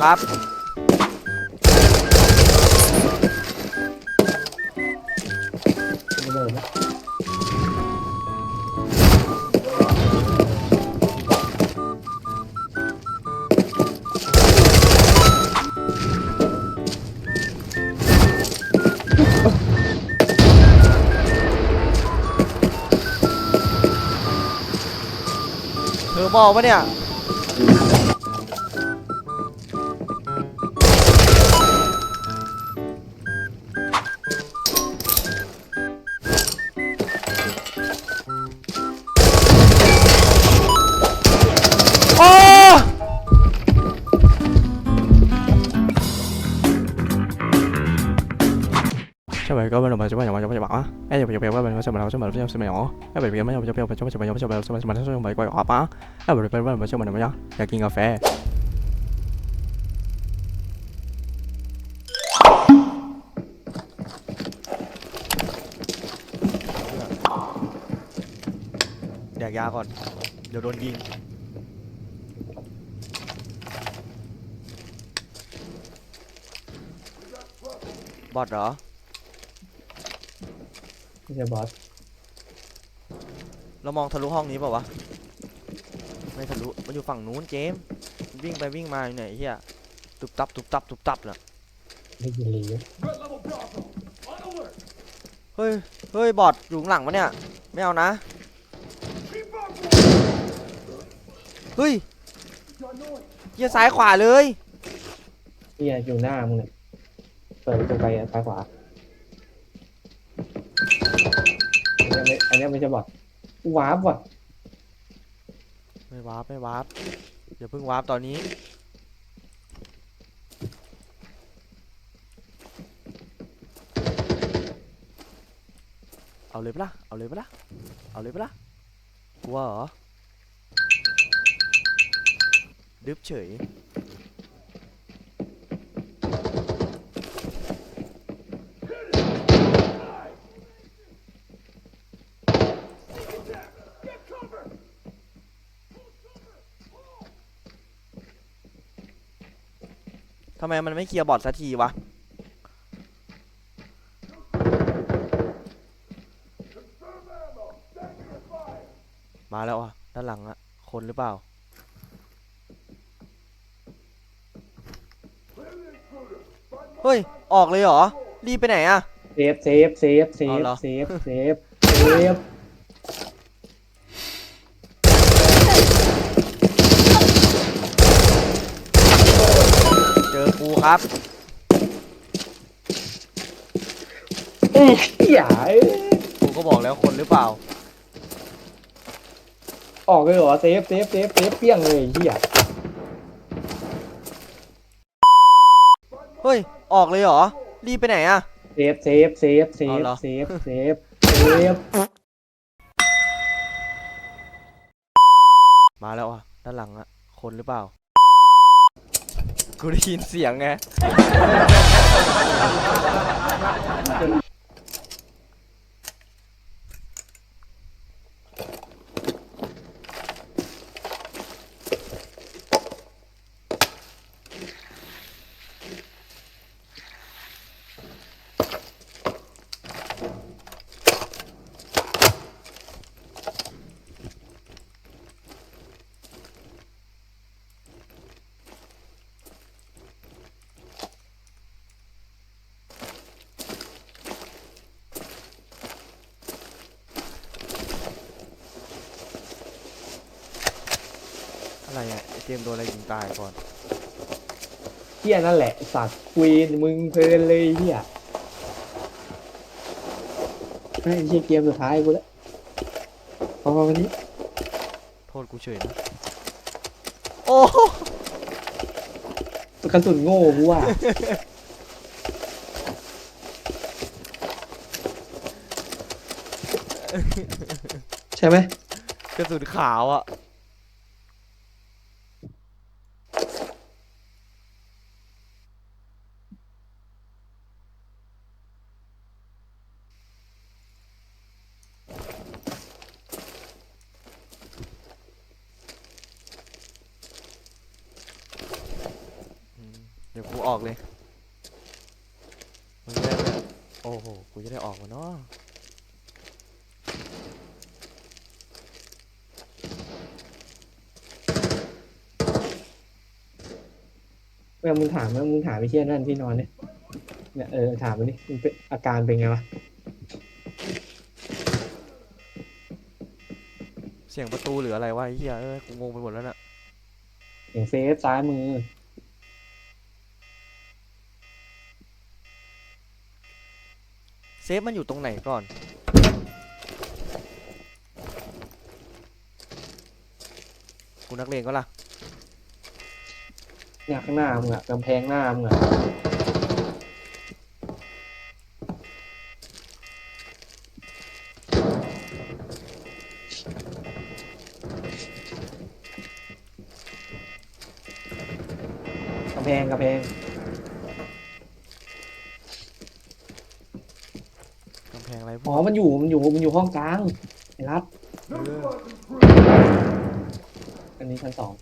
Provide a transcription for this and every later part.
ครับ เธอบอกปะเนี่ย อย่าไปอย่าไปว่ามันจะมาแล้วจะมาแล้วจะมาแล้วไอ้แบบนี้ไม่เอาจะไปเอาไปจะมาจะไปจะมาจะมาจะมาจะมาไปกว่าอะปะไอ้แบบนี้ไปว่ามันจะมาทำไมยางอยากกินกาแฟแดกยาก่อน เดี๋ยวโดนยิงบอดเหรอ ไม่ใช่บอสเรามองทะลุห้องนี้เปล่าวะ ไม่ทะลุ มันอยู่ฝั่งนู้นเจมส์มันวิ่งไปวิ่งมาอยู่ไหนยไอ้เฮียตุบตับตุบตับตุบตับน่ะ ไม่ยินลีเฮ้ย เฮ้ย บอทอยู่ข้างหลังวะเนี่ย ไม่เอานะ เฮ้ยเฮียซ้ายขวาเลย ที่อยู่หน้ามึงเนี่ยเปิดประตูไปอะซ้ายขวา นี้อันนี้ไม่ใช่บอสวาร์ปว่ะไม่วาร์ปไม่วาร์ปอย่าเพิ่งวาร์ปตอนนี้ เอาเลยปะล่ะเอาเลยปะล่ะเอาเลยปะล่ะกลัวเหรอดึบเฉย ทำไมมันไม่เคลียร์บอร์ดสักทีวะ มาแล้วอะ ด้านหลังอะคนหรือเปล่า เฮ้ย ออกเลยเหรอ รีบไปไหนอะเซฟ เซฟ เซฟ เซเอาฟเหรอเซฟ เซฟ เซฟ เจอกู ครับเอ้ยอย่าเอ้ยกูก็บอกแล้วคนหรือเปล่า ออกเลยเหรอเซฟเซฟเซฟเซฟเปี้ยงเลยไอ้เหี้ยเฮ้ย ออกเลยเหรอ รีบไปไหนอะ เซฟเซฟเซฟเซเอาฟเหรอ เซฟเซฟเซฟมาแล้วอะด้านหลังอะคนหรือเปล่า กูได้ยินเสียงไง มส์โดนอะไรยิงตายก่อนเหี้ยนั่นแหละสัตว์ควีนมึงเพลินเลยเหี้ยไอ้เหี้ยเกมสุดท้ายกูแล้วพอวันนี้โทษกูเฉยนะ โอ้กระสุนโง่กูว่าใช่ไหมกระสุนขาวอะ อืมออกเลยมึงจะได้ไม่โอ้โห กูจะได้ออกวะเนาะเมื่อมึงถามเมื่อมึงถามไอ้เชี่ยนั่นที่นอนเนี่ยเนี่ยเออถามมันดิมึงเป็นอาการเป็นไงวะเสียงประตูหรืออะไรวะไอ้เหี้ยเอ้ยกูงงไปหมดแล้วน่ะ อย่างเซฟซ้ายมือ เซ ฟมันอยู่ตรงไหนก่อน กูนักเลงก็ล่ะเนี่ยข้างหน้ามึงอะกำแพงหน้ามึงอะกำแพงกำแพง กำแพงอะไรพอ๋วอกมันอยู่มันอยู่มันอยู่ห้องกลางไอ้รัดเอออันนี้ชั้นสอง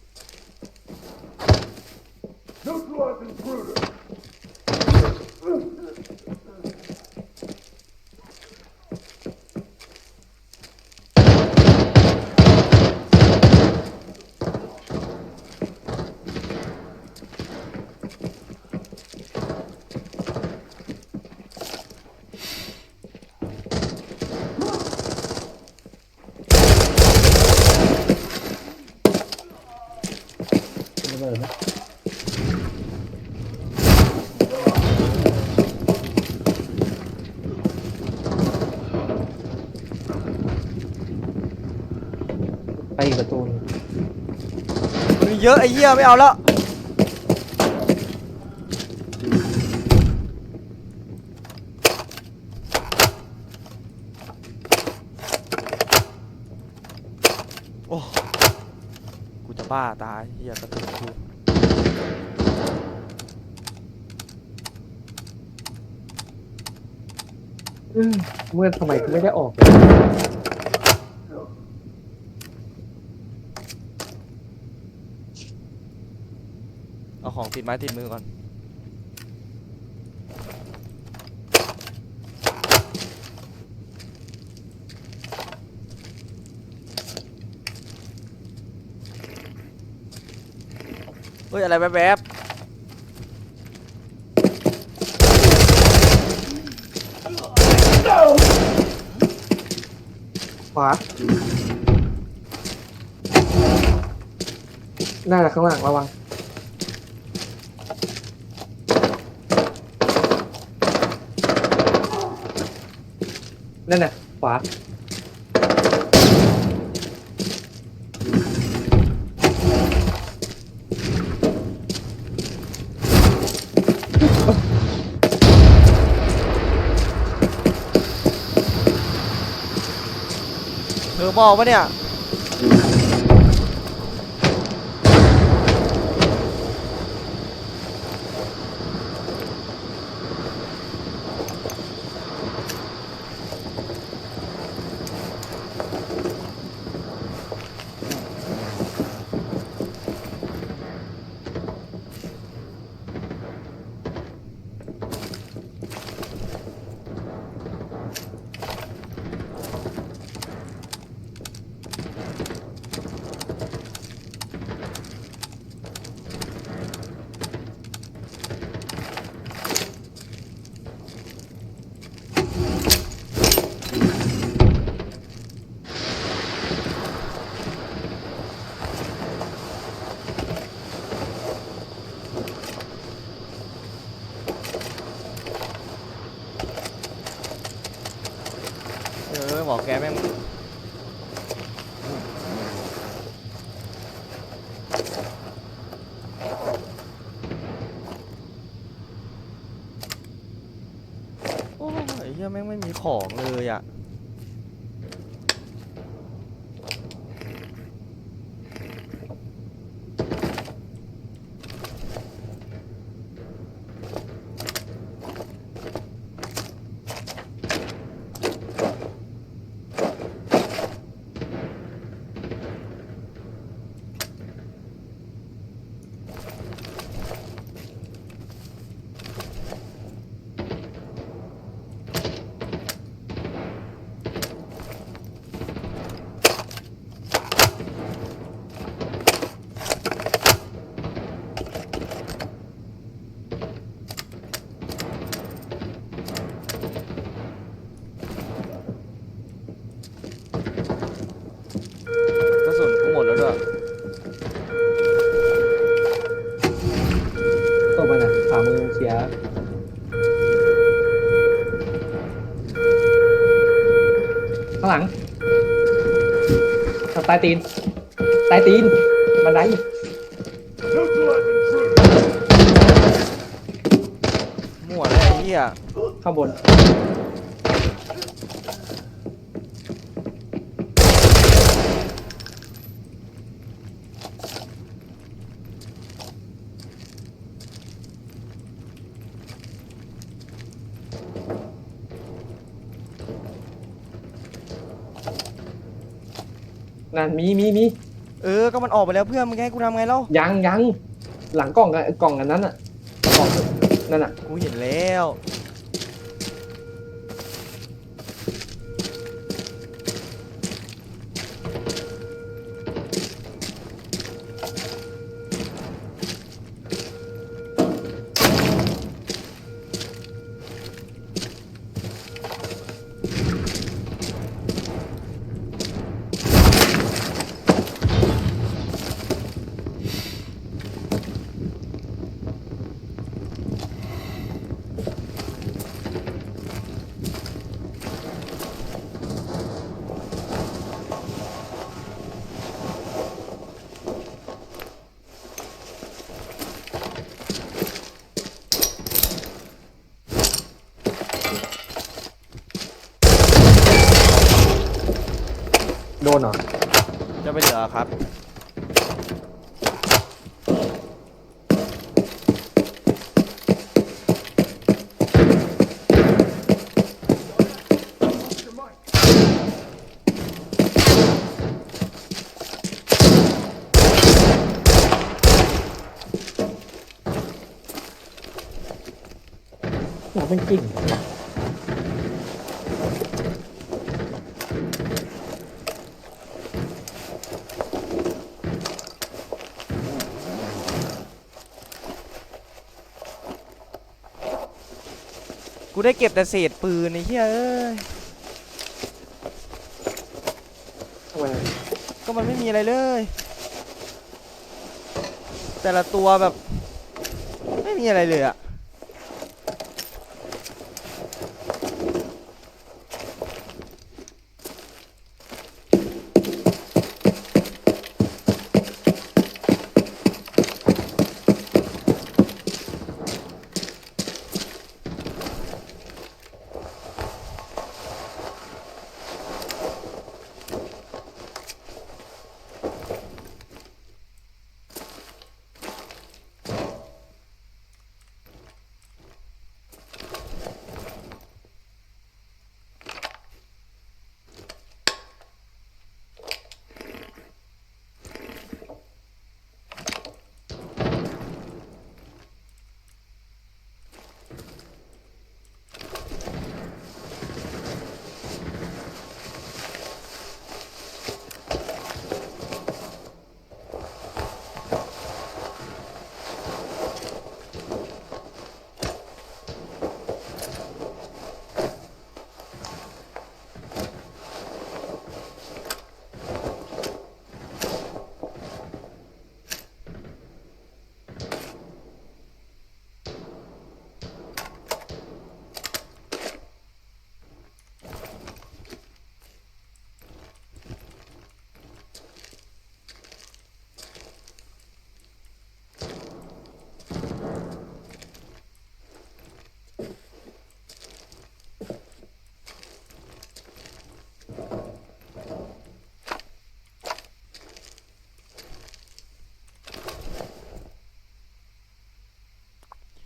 ระเบิดไหมไปอีกประตูหนึ่งมีเยอะไอ้เหี้ยไม่เอาแล้ว โอ้ กูจะ บ้าตายเหี้ยกระตุกกูอืมเมื่อทำไมกูไม่ได้ออกเลยเอาของติดไม้ติดมือก่อน ฮ้ยอะไรแวบขวาหน้าข้างหลังระวังนั่นน่ะขวา เธอมองปะเนี่ย แม่งไม่มีของเลยอะางหลังทางใต้ตีนใต้ตีนบันไดมั่วเลยไอ้เหี้ยข้างบน นั่นมีมีมีเออ ก็มันออกไปแล้วเพื่อนมึงให้กูทำไงเล่ายังยังหลังกล่องอะกล่องอันนั้นอะกล่องนั่นอะกูเห็นแล้ว ครับ ได้เก็บแต่เศษปืนไอ้เหี้ยเอ้ย ทำไมก็มันไม่มีอะไรเลย แต่ละตัวแบบ ไม่มีอะไรเลยอะ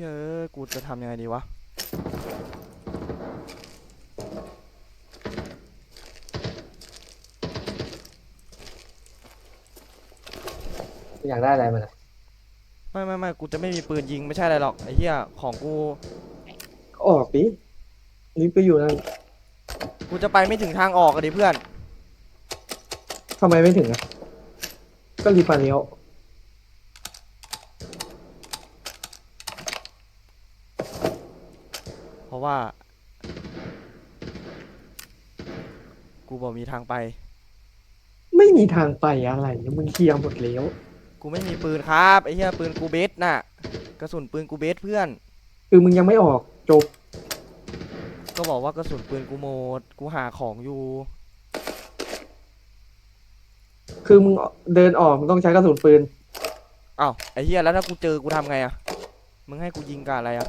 เฮ้ย กูจะทำยังไงดีวะอยากได้อะไรมันอะไม่ไม่ไม่กูจะไม่มีปืนยิงไม่ใช่อะไรหรอกไอ้เหี้ยของกูออกดิลิฟต์ก็อยู่นั่นกูจะไปไม่ถึงทางออกอะดิเพื่อนทำไมไม่ถึงอะก็รีบมาเลี้ยว เพราะ ว่า กูบอกมีทางไป ไม่มีทางไปอะไรมึงเคลียร์หมดแล้วกูไม่มีปืนครับไอ้เหี้ยปืนกูเบสน่ะ กระสุนปืนกูเบสเพื่อน คือมึงยังไม่ออกจบก็บอกว่ากระสุนปืนกูหมด กูหาของอยู่ คือมึงเดินออกมึงต้องใช้กระสุนปืน อ้าวไอ้เหี้ยแล้วถ้ากูเจอกูทำไงอะมึงให้กูยิงกับอะไรอะ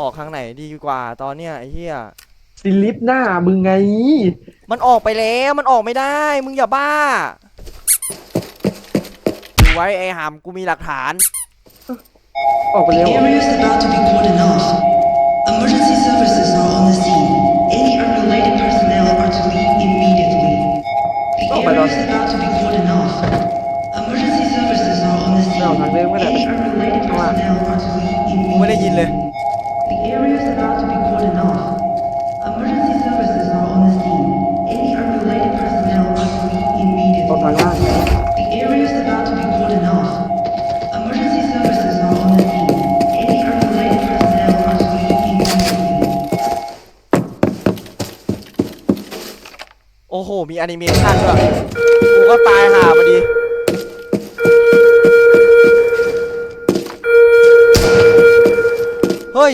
ออกทางไหนดีกว่าตอนเนี้ยไอ้เหี้ยซิลิฟหน้ามึงไง มันออกไปแล้วมันออกไม่ได้ มึงอย่าบ้าดูไว้ไอ้หำกูมีหลักฐาน ออกไป The แล้ว area is about to be cordoned off. Emergency services are on the scene. Any unrelated personnel are to leave immediately. The Oh my area God. is about to be อ้โหมีแอนิเมชันด้วยกูก็ตายห่าพอดีเฮ้ย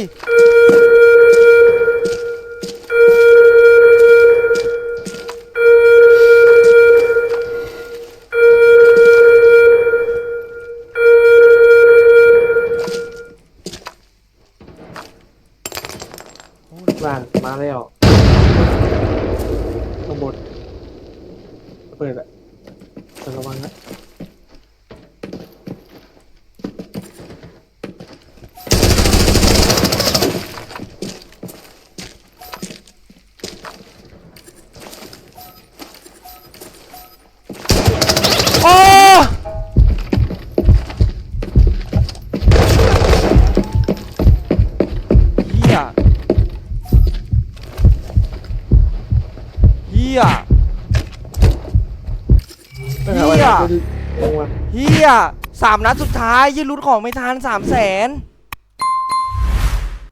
าเฮียสามนัดสุดท้ายยืนลุ้นของไม่ทันสามแสน